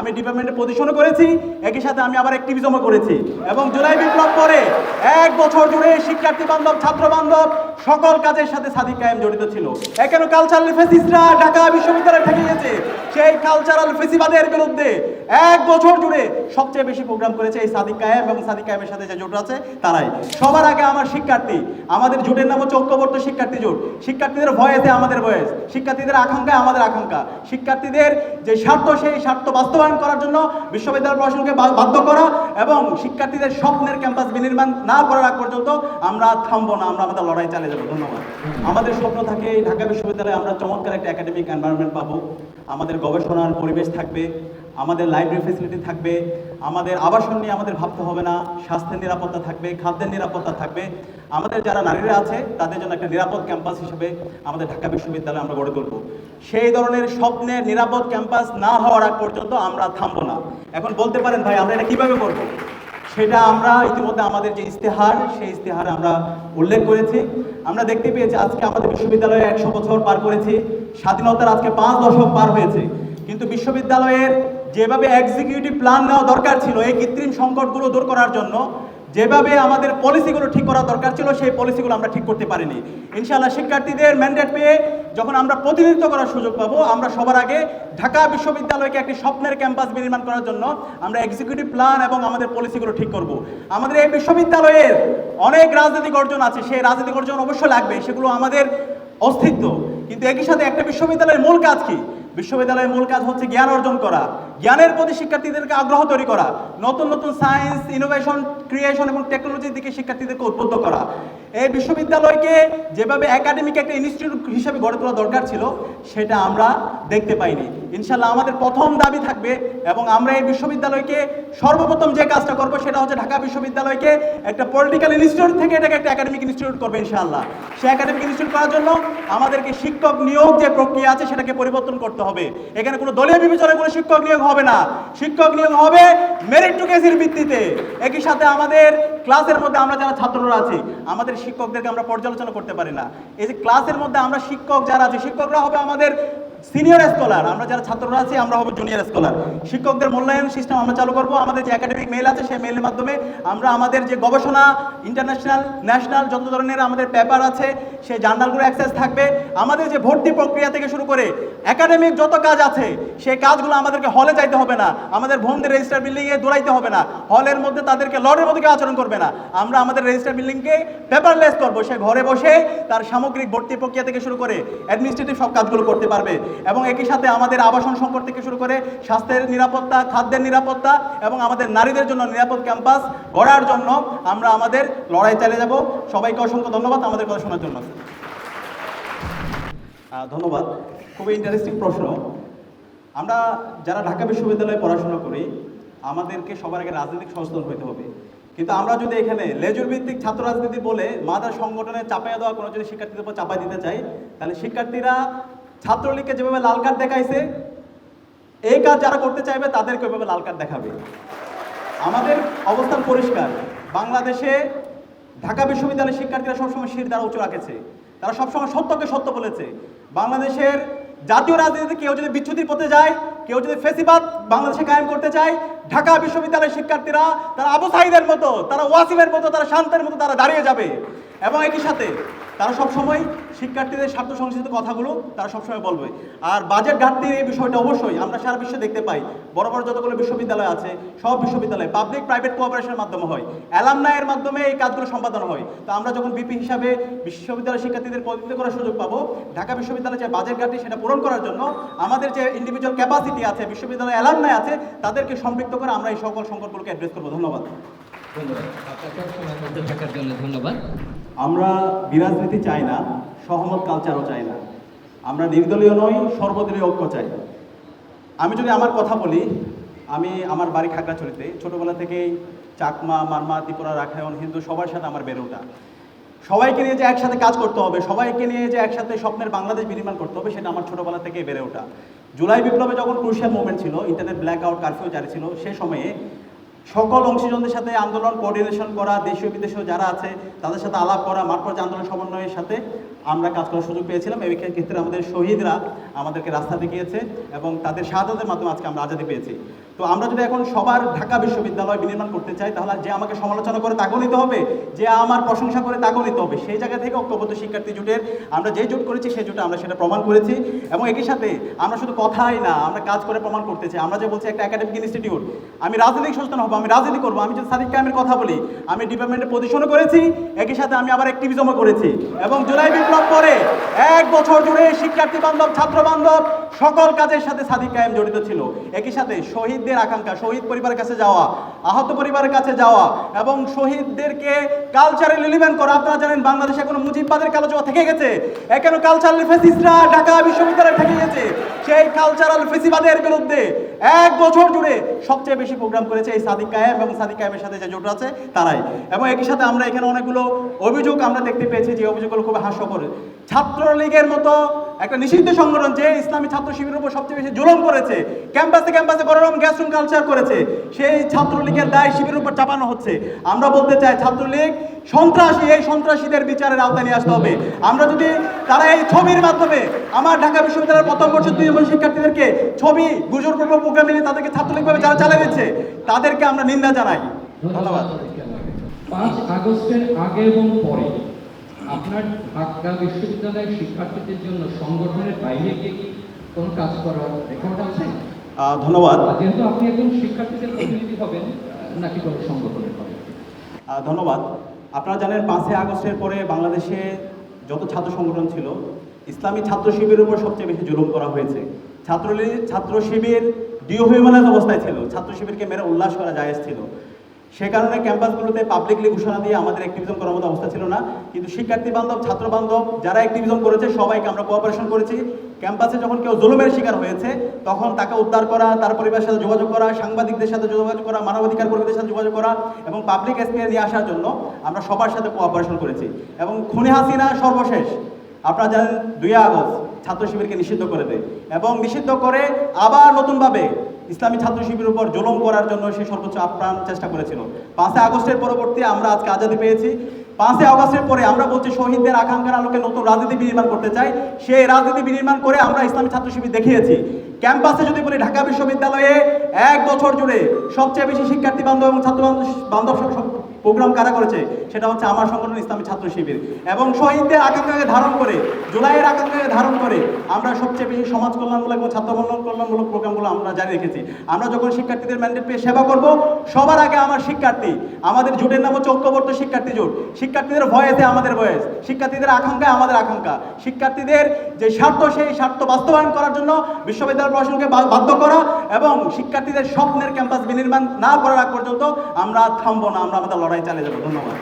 আমি ডিপার্টমেন্টে পজিশনও করেছি, একই সাথে আমি আবার অ্যাক্টিভিজমও করেছি। এবং জুলাই বিপ্লব পরে এক বছর জুড়ে শিক্ষার্থী বান্ধব, ছাত্র বান্ধব সকল কাজের সাথে সাদিক কায়েম জড়িত ছিল। এখানে কালচারাল ফেসিসরা ঢাকা বিশ্ববিদ্যালয়ে ঠেকে গেছে সেই কালচারাল ফেসিবাদের বিরুদ্ধে এক বছর জুড়ে সবচেয়ে বেশি প্রোগ্রাম করেছে এই সাদিক কায়েম এবং সাদিক কায়েমের সাথে যে জোট আছে, তারাই। সবার আগে আমার শিক্ষার্থী, আমাদের জোটের নাম হচ্ছে ঐক্যবদ্ধ শিক্ষার্থী জোট। শিক্ষার্থীদের ভয়েতে আমাদের ভয়েস, শিক্ষার্থীদের আকাঙ্ক্ষায় আমাদের আকাঙ্ক্ষা। শিক্ষার্থীদের যে স্বার্থ, সেই স্বার্থ বাস্তবায়ন করার জন্য বিশ্ববিদ্যালয় প্রশাসনকে বাধ্য করা এবং শিক্ষার্থীদের স্বপ্নের ক্যাম্পাস বিনির্মাণ না করার আগ পর্যন্ত আমরা থামবো না, আমরা আমাদের লড়াই চালিয়ে যাব। ধন্যবাদ। আমাদের স্বপ্ন থাকে ঢাকা বিশ্ববিদ্যালয়ে আমরা চমৎকার একটা একাডেমিক এনভায়রনমেন্ট পাবো। আমাদের গবেষণার পরিবেশ থাকবে। আমাদের লাইব্রেরি ফেসিলিটি থাকবে, আমাদের আবাসন নিয়ে আমাদের ভাবতে হবে না, স্বাস্থ্যের নিরাপত্তা থাকবে, খাদ্যের নিরাপত্তা থাকবে। আমাদের যারা নারীরা আছে, তাদের জন্য একটা নিরাপদ ক্যাম্পাস হিসেবে আমাদের ঢাকা বিশ্ববিদ্যালয় আমরা গড়ে তুলব। সেই ধরনের স্বপ্নের নিরাপদ ক্যাম্পাস না হওয়ার আগ পর্যন্ত আমরা থামবো না। এখন বলতে পারেন ভাই, আমরা এটা কীভাবে করব? সেটা আমরা ইতিমধ্যে আমাদের যে ইস্তেহার সেই ইস্তেহারে আমরা উল্লেখ করেছি। আমরা দেখতে পেয়েছি আজকে আমাদের বিশ্ববিদ্যালয়ে একশো বছর পার করেছি। স্বাধীনতার আজকে পাঁচ দশক পার হয়েছে। কিন্তু বিশ্ববিদ্যালয়ের যেভাবে এক্সিকিউটিভ প্ল্যান নেওয়া দরকার ছিল, এই কৃত্রিম সংকটগুলো দূর করার জন্য, যেভাবে আমাদের পলিসিগুলো ঠিক করা দরকার ছিল, সেই পলিসিগুলো আমরা ঠিক করতে পারিনি। ইনশাআল্লাহ শিক্ষার্থীদের ম্যান্ডেট পেয়ে যখন আমরা প্রতিনিধিত্ব করার সুযোগ পাবো, আমরা সবার আগে ঢাকা বিশ্ববিদ্যালয়কে একটি স্বপ্নের ক্যাম্পাস নির্মাণ করার জন্য আমরা এক্সিকিউটিভ প্ল্যান এবং আমাদের পলিসিগুলো ঠিক করব। আমাদের এই বিশ্ববিদ্যালয়ের অনেক রাজনৈতিক অর্জন আছে, সেই রাজনৈতিক অর্জন অবশ্যই লাগবে, সেগুলো আমাদের অস্তিত্ব। কিন্তু একই সাথে একটা বিশ্ববিদ্যালয়ের মূল কাজ কি? বিশ্ববিদ্যালয়ের মূল কাজ হচ্ছে জ্ঞান অর্জন করা। জ্ঞানের প্রতি শিক্ষার্থীদেরকে আগ্রহ তৈরি করা, নতুন নতুন সায়েন্স ইনোভেশন ক্রিয়েশন এবং টেকনোলজির দিকে শিক্ষার্থীদেরকে উদ্বুদ্ধ করা। এই বিশ্ববিদ্যালয়কে যেভাবে একাডেমিক একটা ইনস্টিটিউট হিসেবে গড়ে তোলা দরকার ছিল, সেটা আমরা দেখতে পাইনি। ইনশাল্লাহ আমাদের প্রথম দাবি থাকবে এবং আমরা এই বিশ্ববিদ্যালয়কে সর্বপ্রথম যে কাজটা করব সেটা হচ্ছে ঢাকা বিশ্ববিদ্যালয়কে একটা পলিটিক্যাল ইনস্টিটিউট থেকে এটাকে একটা একাডেমিক ইনস্টিটিউট করবে ইনশাআল্লাহ। সেই একাডেমিক ইনস্টিটিউট করার জন্য আমাদেরকে শিক্ষক নিয়োগ যে প্রক্রিয়া আছে সেটাকে পরিবর্তন করতে হবে। এখানে কোনো দলীয় বিবেচনায় কোনো শিক্ষক নিয়োগ হবে না। শিক্ষক নিয়োগ হবে মেরিটোকেসির ভিত্তিতে। একই সাথে আমাদের ক্লাসের মধ্যে আমরা যারা ছাত্ররা আছি, আমাদের শিক্ষকদেরকে আমরা পর্যালোচনা করতে পারি না। এই যে ক্লাসের মধ্যে আমরা শিক্ষক যারা আছে, শিক্ষকরা হবে আমাদের সিনিয়র স্কলার আমরা যারা ছাত্ররা আছি, আমরা হব জুনিয়র স্কলার শিক্ষকদের মূল্যায়ন সিস্টেম আমরা চালু করব। আমাদের যে একাডেমিক মেল আছে, সেই মেলের মাধ্যমে আমরা আমাদের যে গবেষণা ইন্টারন্যাশনাল ন্যাশনাল যত ধরনের আমাদের পেপার আছে, সেই জার্নালগুলো অ্যাক্সেস থাকবে। আমাদের যে ভর্তি প্রক্রিয়া থেকে শুরু করে একাডেমিক যত কাজ আছে, সেই কাজগুলো আমাদেরকে হলে যাইতে হবে না। আমাদের বোনদের রেজিস্টার বিল্ডিংয়ে দৌড়াইতে হবে না। হলের মধ্যে তাদেরকে লড়ের মধ্যে আচরণ করবে না। আমরা আমাদের রেজিস্টার বিল্ডিংকে পেপারলেস করব। সে ঘরে বসে তার সামগ্রিক ভর্তি প্রক্রিয়া থেকে শুরু করে অ্যাডমিনিস্ট্রেটিভ সব কাজগুলো করতে পারবে। এবং একই সাথে আমাদের আবাসন সংকট থেকে শুরু করে স্বাস্থ্যের নিরাপত্তা, খাদ্যের নিরাপত্তা এবং আমাদের নারীদের জন্য নিরাপদ ক্যাম্পাস গড়ার জন্য আমরা আমাদের লড়াই চালিয়ে যাব। সবাইকে অসংখ্য ধন্যবাদ আমাদের কথা শোনার জন্য। ধন্যবাদ। খুবই ইন্টারেস্টিং প্রশ্ন। আমরা যারা ঢাকা বিশ্ববিদ্যালয়ে পড়াশোনা করি, আমাদেরকে সবার আগে রাজনৈতিক সচেতন হতে হবে। কিন্তু আমরা যদি এখানে লেজুর ভিত্তিক ছাত্র রাজনীতি বলে মাদার সংগঠনে চাপাইয়া দেওয়া কোনো যদি শিক্ষার্থীদের উপর চাপাই দিতে চাই, তাহলে শিক্ষার্থীরা ছাত্রলীগকে যেভাবে লাল কার্ড দেখাইছে, এই কাজ যারা করতে চাইবে, তাদেরকে ওইভাবে লাল কার্ড দেখাবে। আমাদের অবস্থান পরিষ্কার। বাংলাদেশে ঢাকা বিশ্ববিদ্যালয়ের শিক্ষার্থীরা সবসময় শির দ্বারা উঁচু রাখেছে। তারা সবসময় সত্যকে সত্য বলেছে। বাংলাদেশের জাতীয় রাজনীতিতে কেউ যদি বিচ্ছুতির পথে যায়, কেউ যদি ফেসিবাদ বাংলাদেশে কায়েম করতে চায় ঢাকা বিশ্ববিদ্যালয়ের শিক্ষার্থীরা, তারা আবু সাইদের মতো, তারা ওয়াসিমের মতো, তারা শান্তের মতো তারা দাঁড়িয়ে যাবে। এবং একই সাথে তারা সবসময় শিক্ষার্থীদের স্বার্থ সংশ্লিষ্ট কথাগুলো তারা সবসময় বলবে। আর বাজেট ঘাটতির এই বিষয়টা অবশ্যই আমরা সারা বিশ্বে দেখতে পাই। বড় বড় যতগুলো বিশ্ববিদ্যালয় আছে, সব বিশ্ববিদ্যালয় পাবলিক প্রাইভেট কোঅপারেশনের মাধ্যমে হয়। অ্যালামনায়ের মাধ্যমে এই কাজগুলো সম্পাদন হয়। তো আমরা যখন বিপি হিসাবে বিশ্ববিদ্যালয় শিক্ষার্থীদের প্রতিনিধিত্ব করার সুযোগ পাবো, ঢাকা বিশ্ববিদ্যালয়ে যে বাজেট ঘাটতি সেটা পূরণ করার জন্য আমাদের যে ইন্ডিভিজুয়াল ক্যাপাসিটি আছে, বিশ্ববিদ্যালয় অ্যালামনায় আছে, তাদেরকে সম্পৃক্ত করে আমরা এই সকল সংকটগুলোকে অ্যাড্রেস করব। ধন্যবাদ। ধন্যবাদ। আমরা বিরাজনীতি চাই না সহমত কালচারও চাই না। আমরা নির্দলীয় নই সর্বদলীয় ঐক্য চাই। আমি যদি আমার কথা বলি আমি আমার বাড়ি খাগড়াছড়িতে। ছোটোবেলা থেকেই চাকমা মারমা ত্রিপুরা রাখায়ন হিন্দু সবার সাথে আমার বেড়ে ওঠা। সবাইকে নিয়ে যে একসাথে কাজ করতে হবে সবাইকে নিয়ে যে একসাথে স্বপ্নের বাংলাদেশ বিনির্মাণ করতে হবে সেটা আমার ছোটোবেলা থেকেই বেড়ে ওঠা। জুলাই বিপ্লবে যখন ক্রুশিয়াল মুভমেন্ট ছিল ইন্টারনেট ব্ল্যাক আউট কারফিউ জারি ছিল, সে সময়ে সকল অংশীজনদের সাথে আন্দোলন কোঅর্ডিনেশন করা, দেশীয় বিদেশীয় যারা আছে, তাদের সাথে আলাপ করা মাঠ পর্যায়ে আন্দোলন সমন্বয়ের সাথে আমরা কাজ করার সুযোগ পেয়েছিলাম। এই ক্ষেত্রে আমাদের শহীদরা আমাদেরকে রাস্তা দেখিয়েছে এবং তাদের সাহায্যের মাধ্যমে আজকে আমরা আজাদি পেয়েছি। তো আমরা যদি এখন সবার ঢাকা বিশ্ববিদ্যালয় বিনির্মাণ করতে চাই, তাহলে যে আমাকে সমালোচনা করে তাকেও নিতে হবে, যে আমার প্রশংসা করে তাকেও নিতে হবে। সেই জায়গা থেকে ঐক্যবদ্ধ শিক্ষার্থী জোটের আমরা যে জোট করেছি, সেই জোটে আমরা সেটা প্রমাণ করেছি। এবং একই সাথে আমরা শুধু কথাই না, আমরা কাজ করে প্রমাণ করতে চাই। আমরা যে বলছি একটা একাডেমিক ইনস্টিটিউট আমি রাজনৈতিক সচেতন হব, আমি রাজনীতি করব, আমি যদি সাদিক কায়েমের কথা বলি, আমি ডিপার্টমেন্টে পজিশনও করেছি, একই সাথে আমি আবার অ্যাক্টিভিজমও করেছি। এবং জুলাই বিপ্লব পরে এক বছর জুড়ে শিক্ষার্থী বান্ধব, ছাত্র বান্ধব সকল কাজের সাথে সাদিক কায়েম জড়িত ছিল। একই সাথে শহীদদের আকাঙ্ক্ষা, শহীদ পরিবারের কাছে যাওয়া, আহত পরিবারের কাছে যাওয়া এবং শহীদদেরকে কালচারাল এলিমেন্ট করা। আপনারা জানেন বাংলাদেশে কোনো মুজিববাদের কালচার থেকে গেছে। এখনও কালচারাল ফেসিসরা ঢাকা বিশ্ববিদ্যালয়ে থেকে গেছে। সেই কালচারাল ফেসিবাদের বিরুদ্ধে এক বছর জুড়ে সবচেয়ে বেশি প্রোগ্রাম করেছে এই সাদিক কায়েম এবং সাদিক কায়েমের সাথে যে জোট আছে, তারাই। এবং একই সাথে আমরা এখানে অনেকগুলো অভিযোগ আমরা দেখতে পেয়েছি যে অভিযোগগুলো খুব হাস্যকর। ছাত্রলীগের মতো একটা নিষিদ্ধ সংগঠন যে ইসলামী ছাত্র শিবিরের উপর সবচেয়ে বেশি জুলুম করেছে ক্যাম্পাসে ক্যাম্পাসে গরম গ্যাসরুম কালচার করেছে, সেই ছাত্রলীগের দায় শিবিরের উপর চাপানো হচ্ছে। আমরা বলতে চাই ছাত্রলীগ সন্ত্রাসী এই সন্ত্রাসীদের বিচারের আওতায় নিয়ে আসতে হবে। আমরা যদি তারা এই ছবির মাধ্যমে আমার ঢাকা বিশ্ববিদ্যালয়ের প্রথম বর্ষের দুই নম্বর শিক্ষার্থীদেরকে ছবি গুজর পূর্ব প্রোগ্রাম নিয়ে তাদেরকে ছাত্রলীগভাবে যারা চালিয়ে দিচ্ছে তাদেরকে আমরা নিন্দা জানাই। ধন্যবাদ। পাঁচ আগস্টের আগে এবং পরে আপনার ঢাকা বিশ্ববিদ্যালয়ের শিক্ষার্থীদের জন্য সংগঠনের বাইরে গিয়ে কি কোনো কাজ করার রেকর্ড আছে? ধন্যবাদ। যেহেতু আপনি একজন শিক্ষার্থীদের প্রতিনিধি হবেন নাকি কোনো সংগঠনের হবেন? ধন্যবাদ। আপনারা জানেন পাঁচই আগস্টের পরে বাংলাদেশে যত ছাত্র সংগঠন ছিল, ইসলামী ছাত্র শিবিরের উপর সবচেয়ে বেশি জুলুম করা হয়েছে। ছাত্রলীগ ছাত্র শিবির ডিওহিউম্যানাইজ অবস্থায় ছিল। ছাত্র শিবিরকে মেরে উল্লাস করা জায়েজ ছিল। সে কারণে ক্যাম্পাসগুলোতে পাবলিকলি ঘোষণা দিয়ে আমাদের অ্যাক্টিভিজম করার মতো অবস্থা ছিল না। কিন্তু শিক্ষার্থী বান্ধব ছাত্র বান্ধব যারা অ্যাক্টিভিজম করেছে, সবাইকে আমরা কোঅপারেশন করেছি। ক্যাম্পাসে যখন কেউ জুলুমের শিকার হয়েছে, তখন তাকে উদ্ধার করা, তার পরিবারের সাথে যোগাযোগ করা, সাংবাদিকদের সাথে যোগাযোগ করা, মানবাধিকার কর্মীদের সাথে যোগাযোগ করা এবং পাবলিক স্পেয়ার নিয়ে আসার জন্য আমরা সবার সাথে কোঅপারেশন করেছি। এবং খুনি হাসিনা সর্বশেষ। আপনারা জানেন দুই আগস্ট ছাত্র শিবিরকে নিষিদ্ধ করে দেয়। এবং নিষিদ্ধ করে আবার নতুনভাবে ইসলামী ছাত্র শিবিরের উপর জুলুম করার জন্য সে সর্বোচ্চ আপ্রাণ চেষ্টা করেছিল। পাঁচই আগস্টের পরবর্তী আমরা আজকে আজাদি পেয়েছি। পাঁচই আগস্টের পরে আমরা বলছি শহীদদের আকাঙ্ক্ষার আলোকে নতুন রাজনীতি বিনির্মাণ করতে চাই। সেই রাজনীতি বিনির্মাণ করে আমরা ইসলামী ছাত্র শিবির দেখিয়েছি। ক্যাম্পাসে যদি বলি ঢাকা বিশ্ববিদ্যালয়ে এক বছর জুড়ে সবচেয়ে বেশি শিক্ষার্থী বান্ধব এবং ছাত্র বান্ধব প্রোগ্রাম কারা করেছে? সেটা হচ্ছে আমার সংগঠন ইসলামী ছাত্র শিবির। এবং শহীদদের আকাঙ্ক্ষাকে ধারণ করে, জুলাইয়ের আকাঙ্ক্ষাকে ধারণ করে আমরা সবচেয়ে বেশি সমাজ কল্যাণমূলক এবং ছাত্র কল্যাণমূলক প্রোগ্রামগুলো আমরা জারি রেখেছি। আমরা যখন শিক্ষার্থীদের ম্যান্ডেট পেয়ে সেবা করব, সবার আগে আমার শিক্ষার্থী, আমাদের জোটের নাম হচ্ছে ঐক্যবদ্ধ শিক্ষার্থী জোট। শিক্ষার্থীদের ভয়েসে আমাদের ভয়েস, শিক্ষার্থীদের আকাঙ্ক্ষায় আমাদের আকাঙ্ক্ষা। শিক্ষার্থীদের যে স্বার্থ, সেই স্বার্থ বাস্তবায়ন করার জন্য বিশ্ববিদ্যালয় প্রশাসনকে বাধ্য করা এবং শিক্ষার্থীদের স্বপ্নের ক্যাম্পাস বিনির্মাণ না করার আগ পর্যন্ত আমরা থামবো না, আমরা আমাদের লড়াই চালিয়ে যাব ধন্যবাদ।